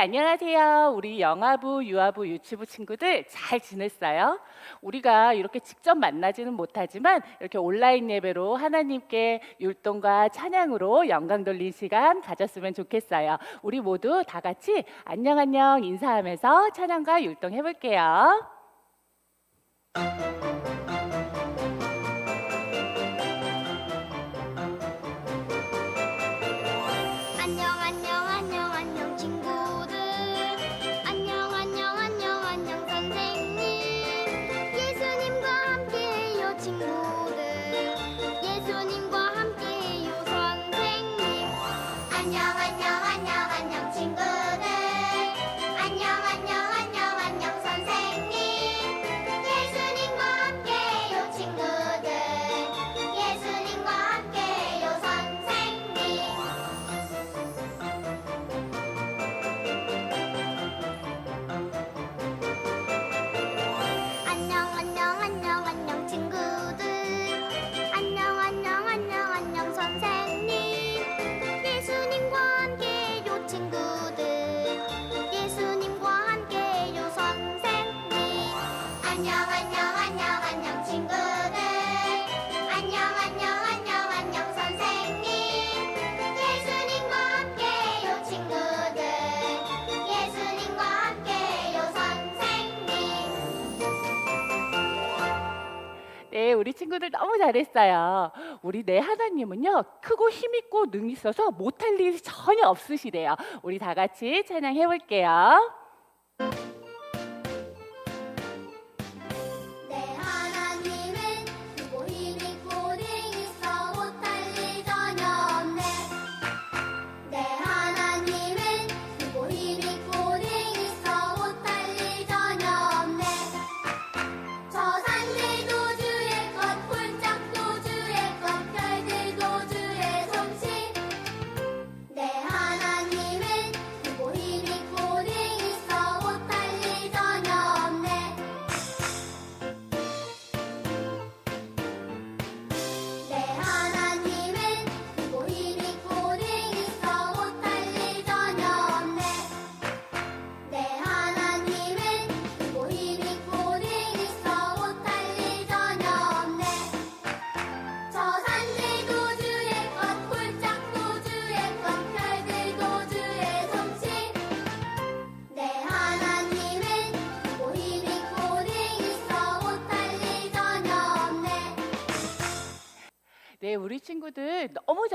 안녕하세요. 우리 영아부, 유아부, 유치부 친구들 잘 지냈어요? 우리가 이렇게 직접 만나지는 못하지만 이렇게 온라인 예배로 하나님께 율동과 찬양으로 영광 돌린 시간 가졌으면 좋겠어요. 우리 모두 다 같이 안녕 안녕 인사하면서 찬양과 율동 해볼게요. 안녕 안녕 안녕 안녕 선생님 선생님 네, 우리 친구들 너무 잘했어요. 우리 내 하나님은요, 크고 힘있고 능 있어서 못할 일이 전혀 없으시대요. 우리 다 같이 찬양해 볼게요.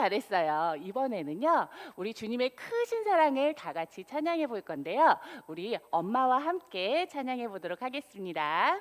잘했어요. 이번에는요, 우리 주님의 크신 사랑을 다 같이 찬양해 볼 건데요. 우리 엄마와 함께 찬양해 보도록 하겠습니다.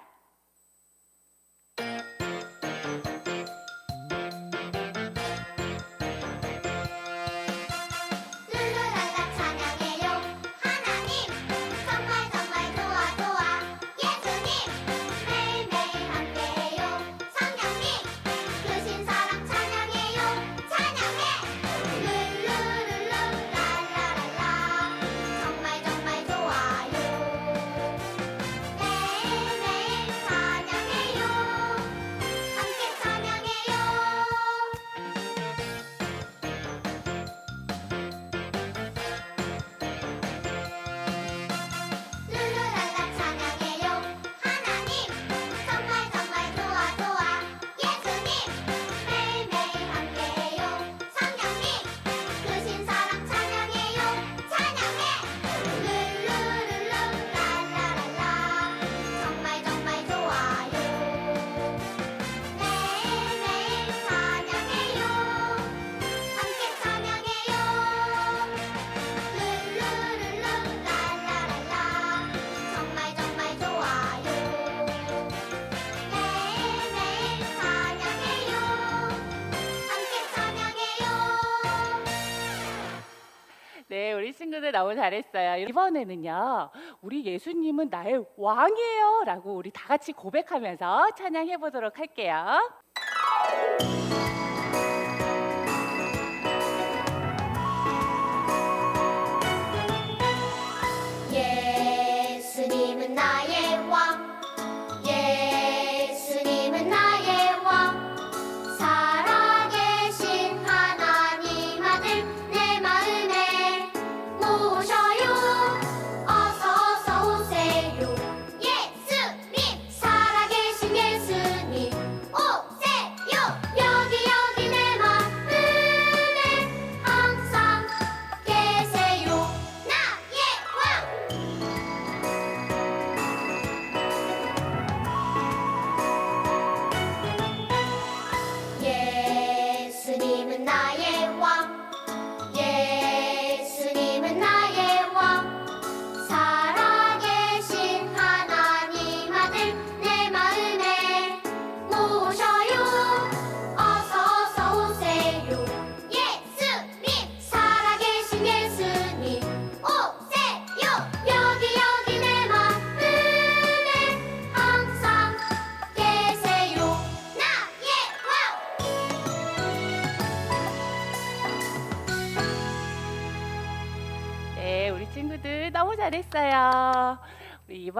친구들 너무 잘했어요. 이번에는요, 우리 예수님은 나의 왕이에요. 라고 우리 다 같이 고백하면서 찬양해 보도록 할게요.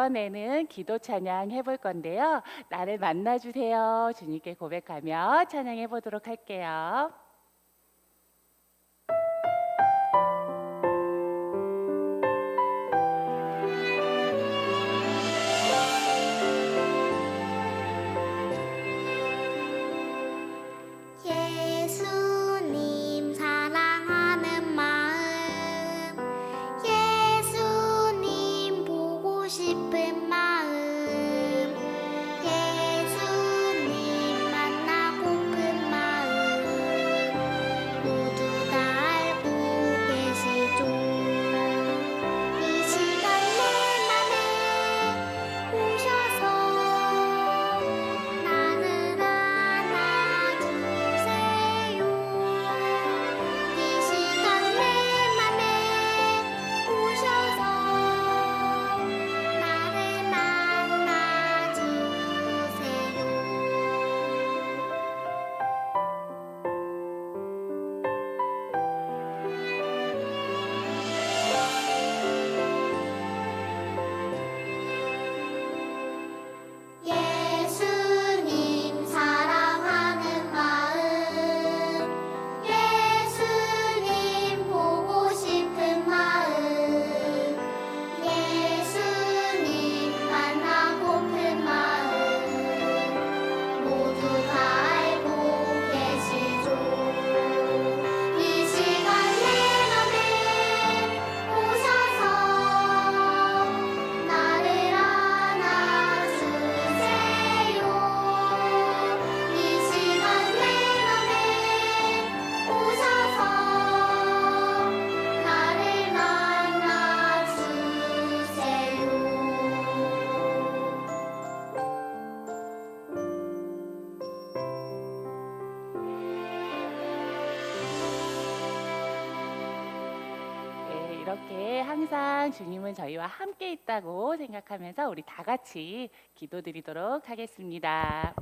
이번에는 기도 찬양 해볼 건데요. 나를 만나주세요. 주님께 고백하며 찬양해 보도록 할게요. 항상 주님은 저희와 함께 있다고 생각하면서 우리 다 같이 기도드리도록 하겠습니다.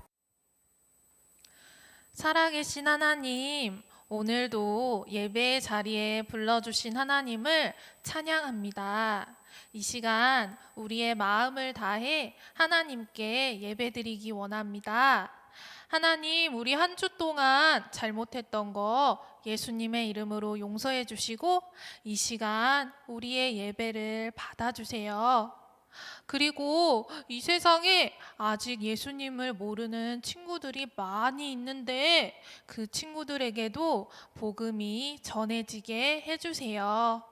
살아계신 하나님, 오늘도 예배의 자리에 불러주신 하나님을 찬양합니다. 이 시간 우리의 마음을 다해 하나님께 예배드리기 원합니다. 하나님, 우리 한 주 동안 잘못했던 거 예수님의 이름으로 용서해 주시고 이 시간 우리의 예배를 받아주세요. 그리고 이 세상에 아직 예수님을 모르는 친구들이 많이 있는데 그 친구들에게도 복음이 전해지게 해주세요.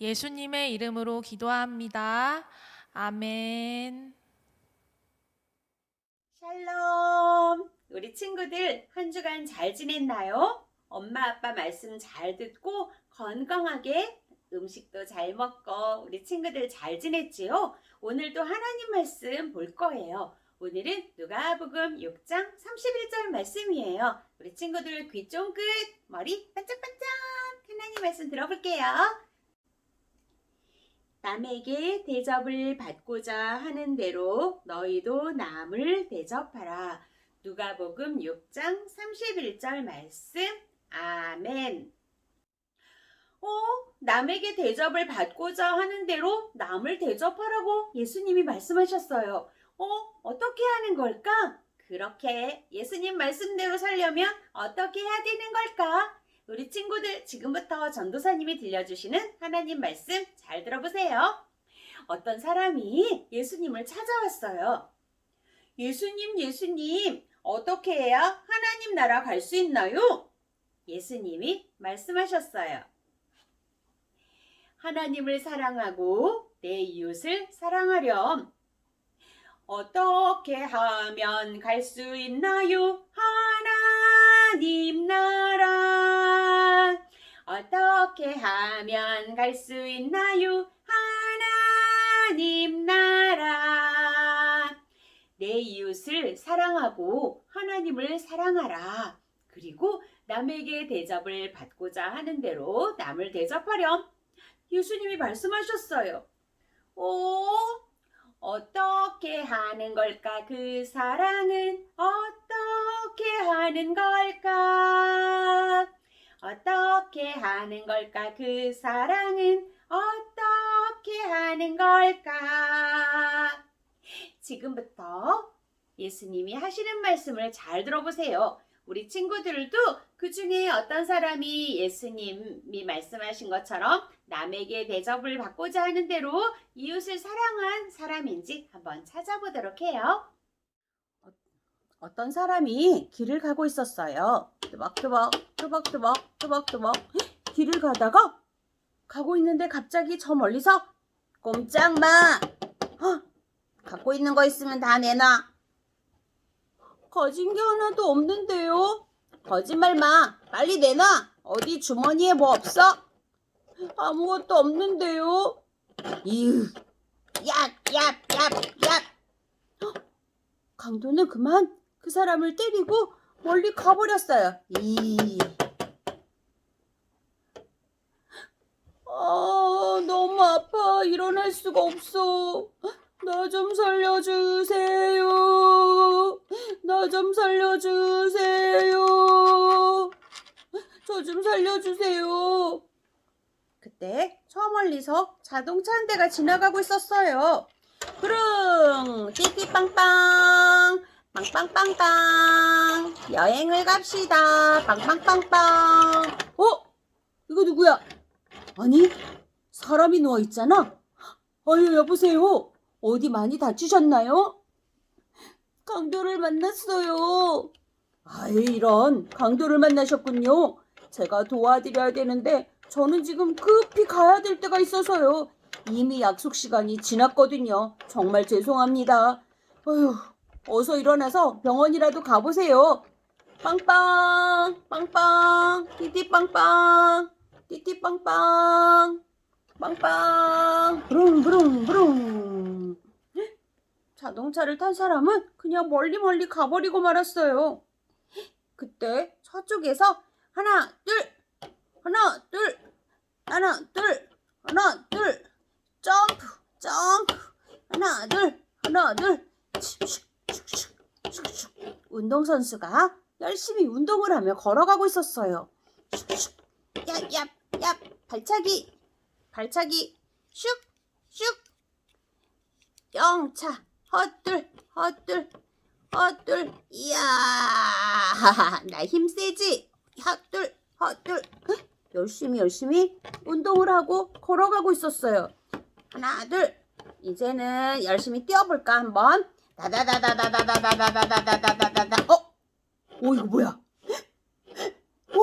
예수님의 이름으로 기도합니다. 아멘. 샬롬! 우리 친구들 한 주간 잘 지냈나요? 엄마 아빠 말씀 잘 듣고 건강하게 음식도 잘 먹고 우리 친구들 잘 지냈지요? 오늘도 하나님 말씀 볼 거예요. 오늘은 누가복음 6장 31절 말씀이에요. 우리 친구들 귀 쫑긋, 머리 반짝반짝 하나님 말씀 들어볼게요. 남에게 대접을 받고자 하는 대로 너희도 남을 대접하라. 누가복음 6장 31절 말씀. 아멘. 어, 남에게 대접을 받고자 하는 대로 남을 대접하라고 예수님이 말씀하셨어요. 어, 어떻게 하는 걸까? 그렇게 예수님 말씀대로 살려면 어떻게 해야 되는 걸까? 우리 친구들 지금부터 전도사님이 들려주시는 하나님 말씀 잘 들어보세요. 어떤 사람이 예수님을 찾아왔어요. 예수님, 예수님, 어떻게 해야 하나님 나라 갈 수 있나요? 예수님이 말씀하셨어요. 하나님을 사랑하고 내 이웃을 사랑하렴. 어떻게 하면 갈 수 있나요? 하나님 나라. 어떻게 하면 갈 수 있나요? 하나님 나라. 내 이웃을 사랑하고 하나님을 사랑하라. 그리고 남에게 대접을 받고자 하는 대로 남을 대접하렴. 예수님이 말씀하셨어요. 오, 어떻게 하는 걸까? 그 사랑은 어떻게 하는 걸까? 어떻게 하는 걸까? 그 사랑은 어떻게 하는 걸까? 지금부터 예수님이 하시는 말씀을 잘 들어보세요. 우리 친구들도 그 중에 어떤 사람이 예수님이 말씀하신 것처럼 남에게 대접을 받고자 하는 대로 이웃을 사랑한 사람인지 한번 찾아보도록 해요. 어, 어떤 사람이 길을 가고 있었어요. 뜨벅뜨벅, 뜨벅뜨벅, 뜨벅뜨벅. 길을 가다가 가고 있는데 갑자기 저 멀리서 꼼짝 마! 어, 갖고 있는 거 있으면 다 내놔. 가진 게 하나도 없는데요. 거짓말 마. 빨리 내놔. 어디 주머니에 뭐 없어? 아무것도 없는데요. 얍, 얍, 얍, 얍. 헉, 강도는 그만 그 사람을 때리고 멀리 가버렸어요. 이. 아, 너무 아파. 일어날 수가 없어. 나 좀 살려주세요. 나 좀 살려주세요. 저 좀 살려주세요. 그때 저 멀리서 자동차 한 대가 지나가고 있었어요. 부릉 띠띠빵빵 빵빵빵빵 여행을 갑시다 빵빵빵빵 어? 이거 누구야? 아니 사람이 누워 있잖아. 아유 여보세요. 어디 많이 다치셨나요? 강도를 만났어요. 아이 이런 강도를 만나셨군요. 제가 도와드려야 되는데 저는 지금 급히 가야 될 때가 있어서요. 이미 약속 시간이 지났거든요. 정말 죄송합니다. 어휴, 어서 일어나서 병원이라도 가보세요. 빵빵, 빵빵, 띠띠빵빵, 띠띠빵빵, 빵빵, 브릉. 자동차를 탄 사람은 그냥 멀리 멀리 가버리고 말았어요. 그때 저쪽에서 하나, 둘, 하나, 둘, 하나, 둘, 하나, 둘, 점프, 점프, 하나, 둘, 하나, 둘. 운동선수가 열심히 운동을 하며 걸어가고 있었어요. 슉슉, 얍, 얍, 얍, 발차기, 발차기, 슉, 슉. 영차, 헛둘, 헛둘, 헛둘, 이야, 나 힘 세지? 헛둘, 헛둘. 열심히 열심히 운동을 하고 걸어가고 있었어요. 하나, 둘. 이제는 열심히 뛰어볼까 한번. 다다다다다다다다다다다다다. 어? 오 이거 뭐야? 어?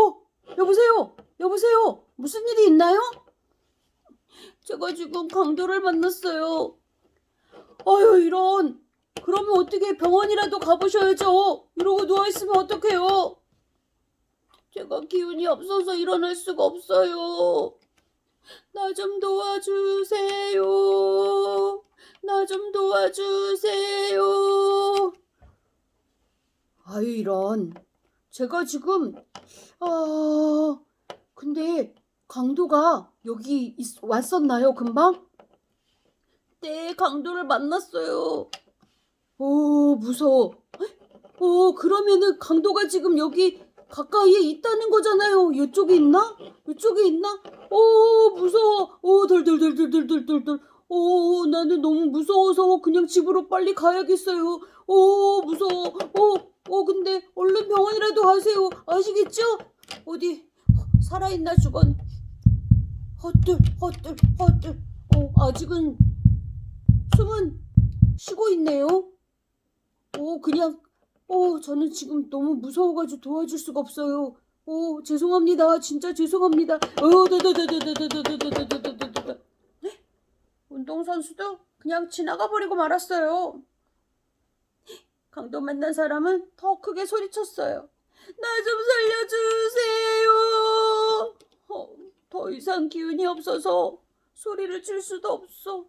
어? 여보세요? 여보세요? 무슨 일이 있나요? 제가 지금 강도를 만났어요. 아유 이런. 그러면 어떻게 병원이라도 가보셔야죠. 이러고 누워있으면 어떡해요? 제가 기운이 없어서 일어날 수가 없어요. 나 좀 도와주세요. 나 좀 도와주세요. 아유, 이런. 제가 지금, 아, 근데 강도가 여기 있- 왔었나요, 금방? 네, 강도를 만났어요. 오, 무서워. 어, 그러면은 강도가 지금 여기 가까이에 있다는 거잖아요. 이쪽에 있나? 이쪽에 있나? 오, 무서워. 오, 덜덜덜덜덜덜덜. 오, 나는 너무 무서워서 그냥 집으로 빨리 가야겠어요. 오, 무서워. 오, 오, 근데 얼른 병원이라도 가세요. 아시겠죠? 어디 살아있나 죽었? 헛들, 헛들, 헛들. 어, 아직은 숨은 쉬고 있네요. 오, 그냥 어, 저는 지금 너무 무서워가지고 도와줄 수가 없어요. 어, 죄송합니다. 진짜 죄송합니다. 어, 다다다다다다다다다다다다다. 운동선수도 그냥 지나가 버리고 말았어요. 강도 만난 사람은 더 크게 소리쳤어요. 나 좀 살려주세요. 어, 더 이상 기운이 없어서 소리를 칠 수도 없어.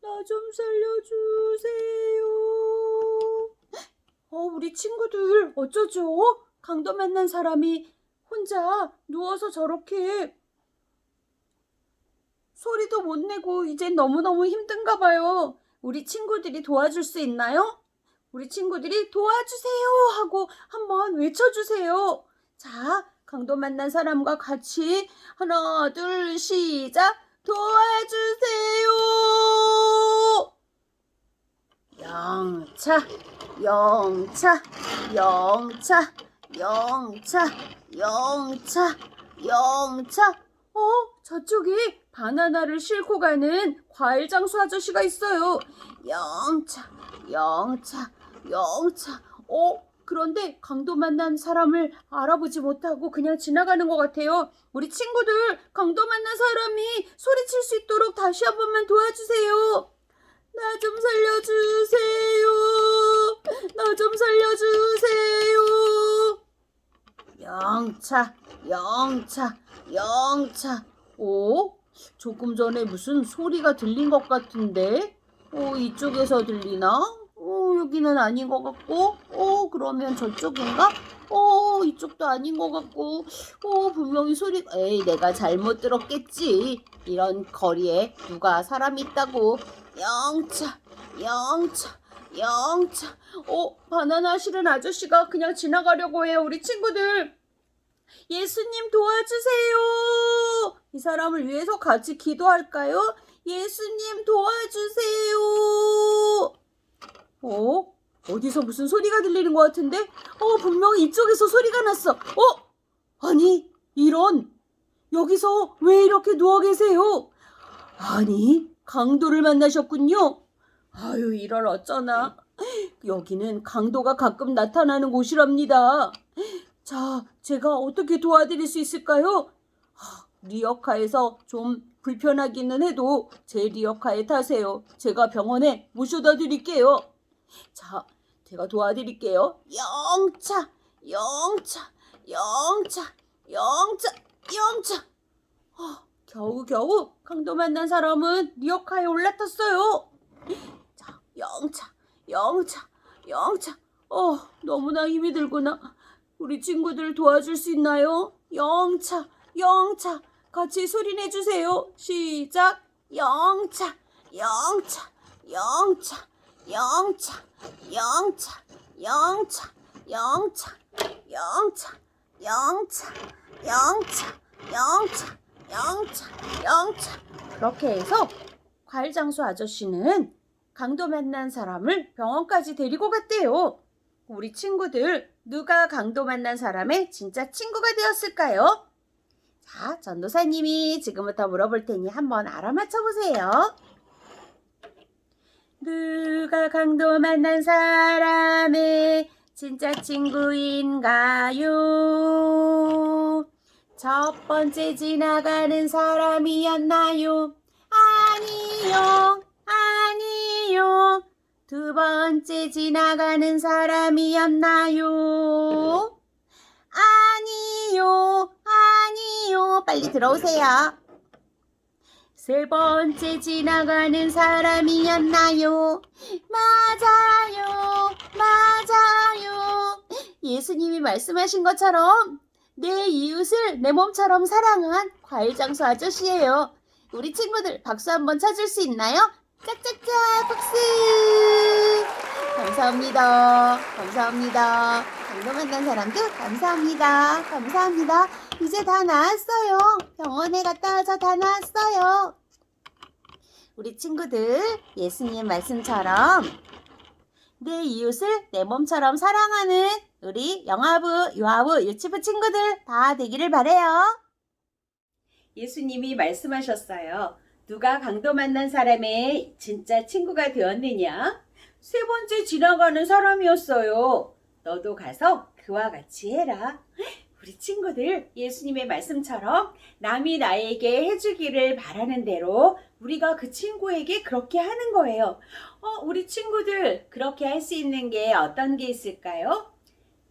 나 좀 살려주세요. 어, 우리 친구들 어쩌죠? 강도 만난 사람이 혼자 누워서 저렇게 소리도 못 내고 이제 너무너무 힘든가 봐요. 우리 친구들이 도와줄 수 있나요? 우리 친구들이 도와주세요 하고 한번 외쳐주세요. 자, 강도 만난 사람과 같이 하나, 둘, 시작. 도와주세요. 영차, 영차, 영차, 영차, 영차, 영차. 어, 저쪽에 바나나를 싣고 가는 과일 장수 아저씨가 있어요. 영차, 영차, 영차. 어, 그런데 강도 만난 사람을 알아보지 못하고 그냥 지나가는 것 같아요. 우리 친구들, 강도 만난 사람이 소리칠 수 있도록 다시 한 번만 도와주세요. 나 좀 살려주세요. 나 좀 살려주세요. 영차, 영차, 영차. 오? 조금 전에 무슨 소리가 들린 것 같은데? 어, 이쪽에서 들리나? 어, 여기는 아닌 것 같고, 어, 그러면 저쪽인가? 어, 이쪽도 아닌 것 같고, 어, 분명히 소리, 에이, 내가 잘못 들었겠지. 이런 거리에 누가 사람이 있다고. 영차, 영차, 영차. 어, 바나나 실은 아저씨가 그냥 지나가려고 해요, 우리 친구들. 예수님 도와주세요. 이 사람을 위해서 같이 기도할까요? 예수님 도와주세요. 어? 어디서 무슨 소리가 들리는 것 같은데? 어, 분명히 이쪽에서 소리가 났어. 어? 아니, 이런. 여기서 왜 이렇게 누워 계세요? 아니, 강도를 만나셨군요. 아유, 이럴 어쩌나. 여기는 강도가 가끔 나타나는 곳이랍니다. 자, 제가 어떻게 도와드릴 수 있을까요? 하, 리어카에서 좀 불편하기는 해도 제 리어카에 타세요. 제가 병원에 모셔다 드릴게요. 자, 제가 도와드릴게요. 영차, 영차, 영차, 영차, 영차. 아, 겨우 겨우 강도 만난 사람은 리어카에 올라탔어요. 자, 영차, 영차, 영차. 어, 너무나 힘이 들구나. 우리 친구들 도와줄 수 있나요? 영차, 영차. 같이 소리내 주세요. 시작. 영차, 영차, 영차, 영차, 영차, 영차, 영차, 영차, 영차, 영차, 영차, 영차, 영차. 그렇게 해서 과일 장수 아저씨는 강도 만난 사람을 병원까지 데리고 갔대요. 우리 친구들 누가 강도 만난 사람의 진짜 친구가 되었을까요? 자, 전도사님이 지금부터 물어볼 테니 한번 알아맞혀 보세요. 누가 강도 만난 사람의 진짜 친구인가요? 첫 번째 지나가는 사람이었나요? 아니요, 아니요. 두 번째 지나가는 사람이었나요? 아니요, 아니요. 빨리 들어오세요. 세 번째 지나가는 사람이었나요? 맞아요, 맞아요. 예수님이 말씀하신 것처럼 내 이웃을 내 몸처럼 사랑한 과일 장수 아저씨예요. 우리 친구들 박수 한번 쳐줄 수 있나요? 짝짝짝 박수! 감사합니다. 감사합니다. 강도 만난 사람도 감사합니다. 감사합니다. 이제 다 나았어요. 병원에 갔다 와서 다 나았어요. 우리 친구들 예수님 말씀처럼 내 이웃을 내 몸처럼 사랑하는 우리 영아부, 유아부, 유치부 친구들 다 되기를 바래요. 예수님이 말씀하셨어요. 누가 강도 만난 사람의 진짜 친구가 되었느냐? 세 번째 지나가는 사람이었어요. 너도 가서 그와 같이 해라. 우리 친구들 예수님의 말씀처럼 남이 나에게 해주기를 바라는 대로 우리가 그 친구에게 그렇게 하는 거예요. 어, 우리 친구들 그렇게 할 수 있는 게 어떤 게 있을까요?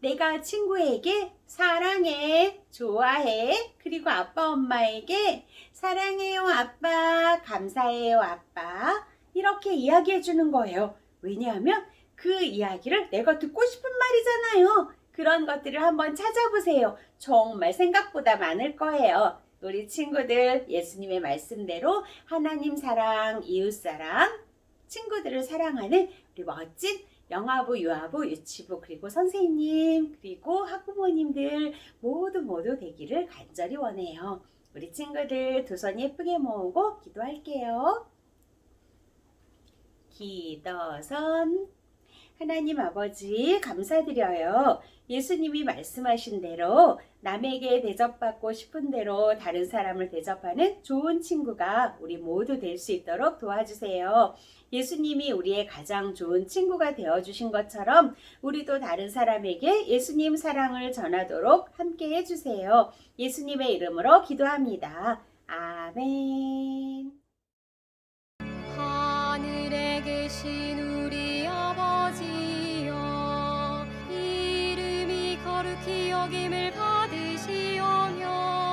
내가 친구에게 사랑해, 좋아해, 그리고 아빠 엄마에게 사랑해요 아빠, 감사해요 아빠 이렇게 이야기해 주는 거예요. 왜냐하면 그 이야기를 내가 듣고 싶은 말이잖아요. 그런 것들을 한번 찾아보세요. 정말 생각보다 많을 거예요. 우리 친구들 예수님의 말씀대로 하나님 사랑, 이웃 사랑, 친구들을 사랑하는 우리 멋진 영아부, 유아부, 유치부, 그리고 선생님, 그리고 학부모님들 모두 모두 되기를 간절히 원해요. 우리 친구들 두 손 예쁘게 모으고 기도할게요. 기도선 하나님 아버지 감사드려요. 예수님이 말씀하신 대로 남에게 대접받고 싶은 대로 다른 사람을 대접하는 좋은 친구가 우리 모두 될 수 있도록 도와주세요. 예수님이 우리의 가장 좋은 친구가 되어주신 것처럼 우리도 다른 사람에게 예수님 사랑을 전하도록 함께 해주세요. 예수님의 이름으로 기도합니다. 아멘. 하늘에 계신 여김을 받으시오며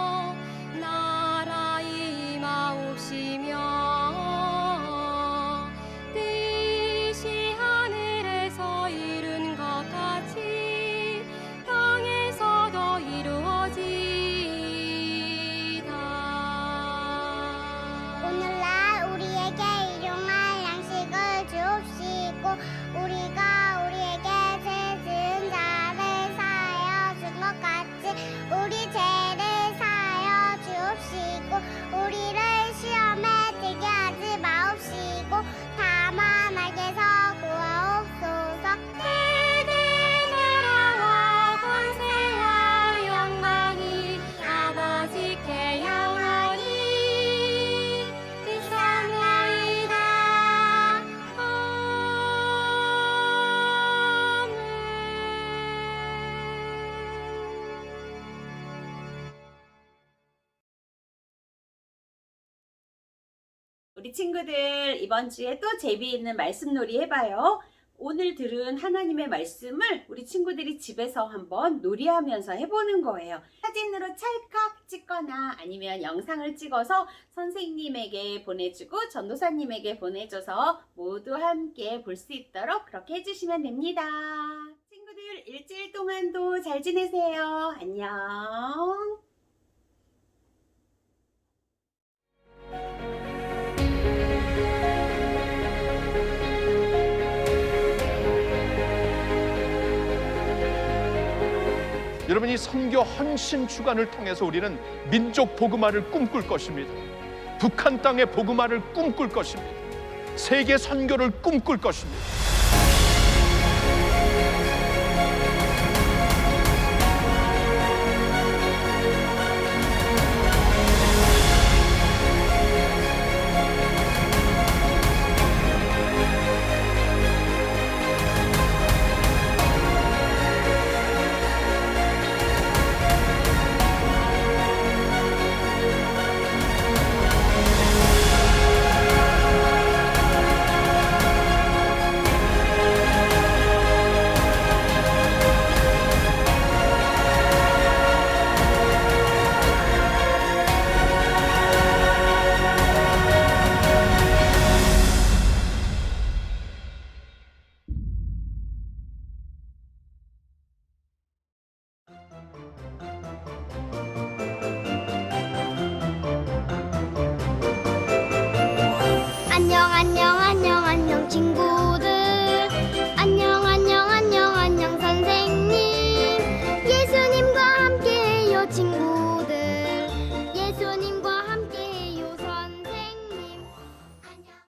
우리 친구들 이번 주에 또 재미있는 말씀놀이 해봐요. 오늘 들은 하나님의 말씀을 우리 친구들이 집에서 한번 놀이하면서 해보는 거예요. 사진으로 찰칵 찍거나 아니면 영상을 찍어서 선생님에게 보내주고 전도사님에게 보내줘서 모두 함께 볼 수 있도록 그렇게 해주시면 됩니다. 친구들 일주일 동안도 잘 지내세요. 안녕. 이 선교 헌신 주간을 통해서 우리는 민족 복음화를 꿈꿀 것입니다. 북한 땅의 복음화를 꿈꿀 것입니다. 세계 선교를 꿈꿀 것입니다.